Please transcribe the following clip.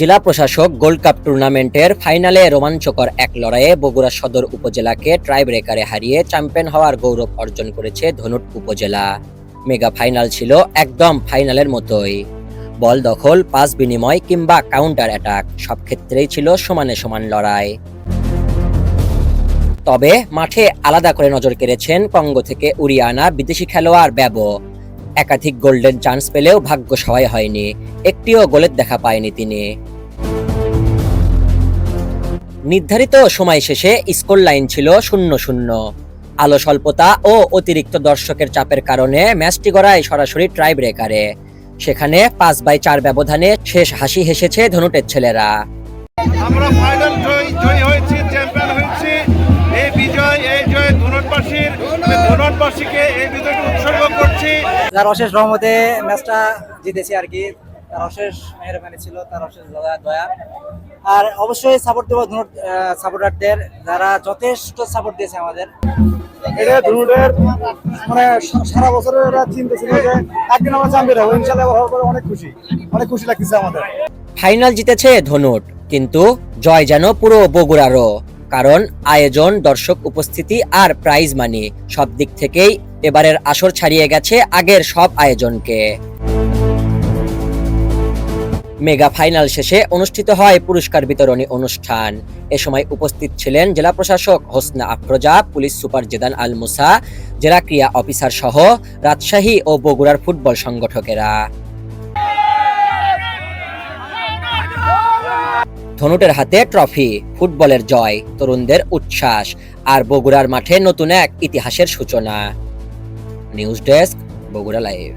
জেলা প্রশাসক gold cup টুর্নামেন্টের ফাইনালে রোমাঞ্চকর এক লড়াইয়ে বগুড়া সদর উপজেলাকে ট্রাই ব্রেকারে হারিয়ে চ্যাম্পিয়ন হওয়ার গৌরব অর্জন করেছে ধনুট উপজেলা। মেগা ফাইনাল ছিল একদম ফাইনালের মতোই। বল দখল, পাস বিনিময় কিংবা কাউন্টার অ্যাটাক, সব ক্ষেত্রেই ছিল সমানে সমান লড়াই। তবে মাঠে আলাদা করে নজর কেড়েছেন কঙ্গো থেকে উড়িয়ে আনা বিদেশি খেলোয়াড় ব্যাবো। একাধিক গোল্ডেন চান্স পেলেও ভাগ্য সহায় হয়নি। একটিও গোলের দেখা পায়নি তিনি। নির্ধারিত সময় শেষে স্কোর লাইন ছিল শূন্য শূন্য। আলো স্বল্পতা ও অতিরিক্ত দর্শকের চাপের কারণে ম্যাচটি গড়ায় সরাসরি ট্রাই ব্রেকারে সেখানে পাঁচ বাই চার ব্যবধানে শেষ হাসি হেসেছে ধনুটের ছেলেরা। উৎসর্গ করছি তার অশেষ রহমতে ম্যাচটা জিতেছি আর কি। তার অশেষ মেহরবানি ছিল তার অশেষ দয়া দয়া। আর অবশ্যই সাপোর্ট দেবো ধনুট সাপোর্টারদের যারা যথেষ্ট সাপোর্ট দিয়েছে আমাদের। এটা ধনুটের মানে সারা বছরের ওরা চিন্তা ছিল যে একদিন আমরা চ্যাম্পিয়ন হব ইনশাল্লাহ হওয়ার পরে অনেক খুশি। অনেক খুশি লাগতেছে আমাদের। ফাইনাল জিতেছে ধনুট কিন্তু জয় যেন পুরো বগুড়ারও। কারণ আয়োজন দর্শক উপস্থিতি আর প্রাইজ মানি সব দিক থেকেই এবারের আসর ছাড়িয়ে গেছে আগের সব আয়োজনকে। মেগা ফাইনাল শেষে অনুষ্ঠিত হয় পুরস্কার বিতরণী অনুষ্ঠান। এ সময় উপস্থিত ছিলেন জেলা প্রশাসক হোসনা আফরোজা, পুলিশ সুপার জেদান আল মুসা জেলা ক্রিয়া অফিসার সহ রাজশাহী ও বগুড়ার ফুটবল সংগঠকেরা। ধনুটের হাতে ট্রফি, ফুটবলের জয়, তরুণদের উচ্ছ্বাস, আর বগুড়ার মাঠে নতুন এক ইতিহাসের সূচনা। News desk Bogura live